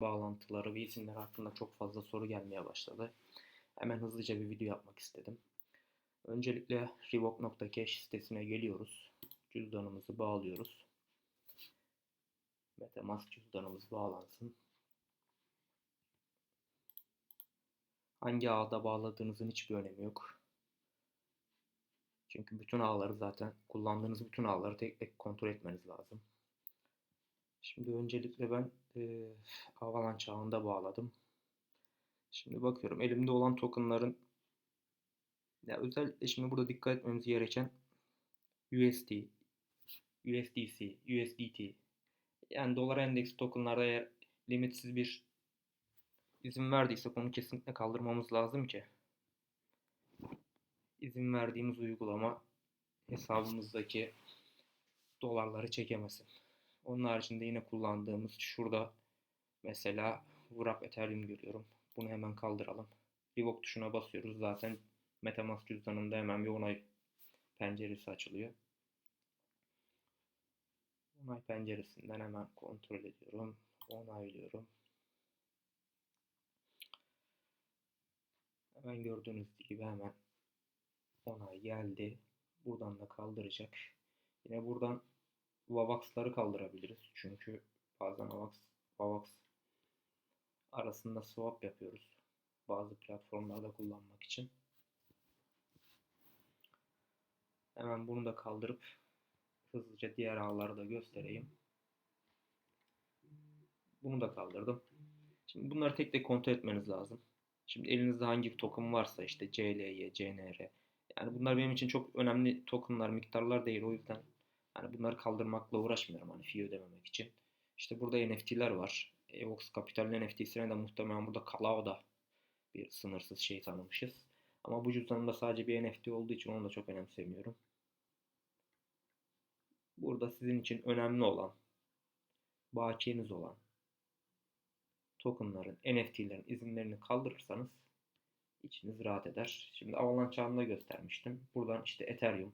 bağlantıları ve isimler hakkında çok fazla soru gelmeye başladı. Hemen hızlıca bir video yapmak istedim. Öncelikle revoke.cache sitesine geliyoruz. Cüzdanımızı bağlıyoruz. Metamask cüzdanımız bağlansın. Hangi ağda bağladığınızın hiçbir önemi yok. Çünkü bütün ağları zaten kullandığınız bütün ağları tek tek kontrol etmeniz lazım. Şimdi öncelikle ben e, Avalanche ağında bağladım. Şimdi bakıyorum elimde olan tokenların ya özellikle şimdi burada dikkat etmemiz gereken USD, USDC, USDT yani dolar endeks tokenlarda eğer limitsiz bir izin verdiysek onu kesinlikle kaldırmamız lazım ki izin verdiğimiz uygulama hesabımızdaki dolarları çekemesin. Onun haricinde yine kullandığımız şurada mesela Wrap Ethereum görüyorum. Bunu hemen kaldıralım. Revoke tuşuna basıyoruz. Zaten Metamask cüzdanında hemen bir onay penceresi açılıyor. Onay penceresinden hemen kontrol ediyorum. Onaylıyorum. Hemen gördüğünüz gibi hemen onay geldi. Buradan da kaldıracak. Yine buradan Vavax'ları kaldırabiliriz. Çünkü bazen Vavax, Vavax arasında swap yapıyoruz. Bazı platformlarda kullanmak için. Hemen bunu da kaldırıp hızlıca diğer ağları da göstereyim. Bunu da kaldırdım. Şimdi bunları tek tek kontrol etmeniz lazım. Şimdi elinizde hangi token varsa işte CLY, CNR. Yani bunlar benim için çok önemli tokenlar, miktarlar değil. O yüzden yani bunları kaldırmakla uğraşmıyorum hani fee ödememek için. İşte burada NFT'ler var. Evox Capital'in NFT'sine de muhtemelen burada Kalao'da bir sınırsız şey tanımışız. Ama bu cüzdanımda sadece bir NFT olduğu için onu da çok önemsemiyorum. Burada sizin için önemli olan, bakiyeniz olan tokenların, NFT'lerin izinlerini kaldırırsanız içiniz rahat eder. Şimdi Avalanche göstermiştim. Buradan işte Ethereum,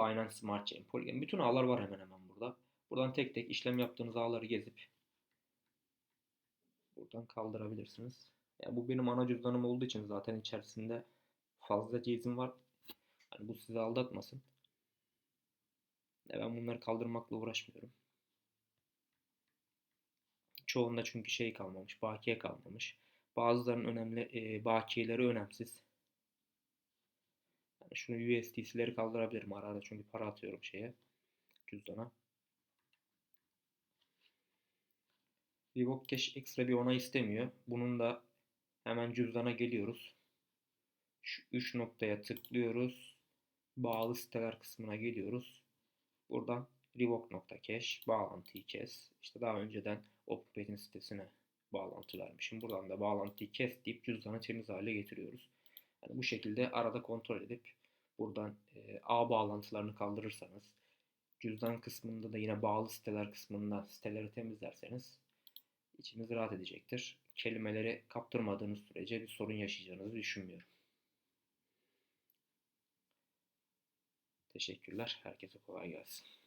Binance Smart Chain, Polygon bütün ağlar var hemen hemen burada. Buradan tek tek işlem yaptığınız ağları gezip buradan kaldırabilirsiniz. Yani bu benim ana cüzdanım olduğu için zaten içerisinde fazlaca izin var. Yani bu sizi aldatmasın. Ben bunları kaldırmakla uğraşmıyorum. Çoğunda çünkü şey kalmamış, bakiye kalmamış. Bazılarının önemli e, bakiyeleri önemsiz. Şunu USDC'leri kaldırabilirim ara ara çünkü para atıyorum şeye, cüzdana. Revoke Cash ekstra bir onay istemiyor. Bunun da hemen cüzdana geliyoruz. Şu 3 noktaya tıklıyoruz. Bağlı siteler kısmına geliyoruz. Buradan revoke.cash bağlantıyı kes. İşte daha önceden OpenPay'in sitesine bağlantı vermişim. Buradan da bağlantıyı kes deyip cüzdanı temiz hale getiriyoruz. Yani bu şekilde arada kontrol edip buradan e, ağ bağlantılarını kaldırırsanız cüzdan kısmında da yine bağlı siteler kısmından siteleri temizlerseniz içiniz rahat edecektir. Kelimeleri kaptırmadığınız sürece bir sorun yaşayacağınızı düşünmüyorum. Teşekkürler. Herkese kolay gelsin.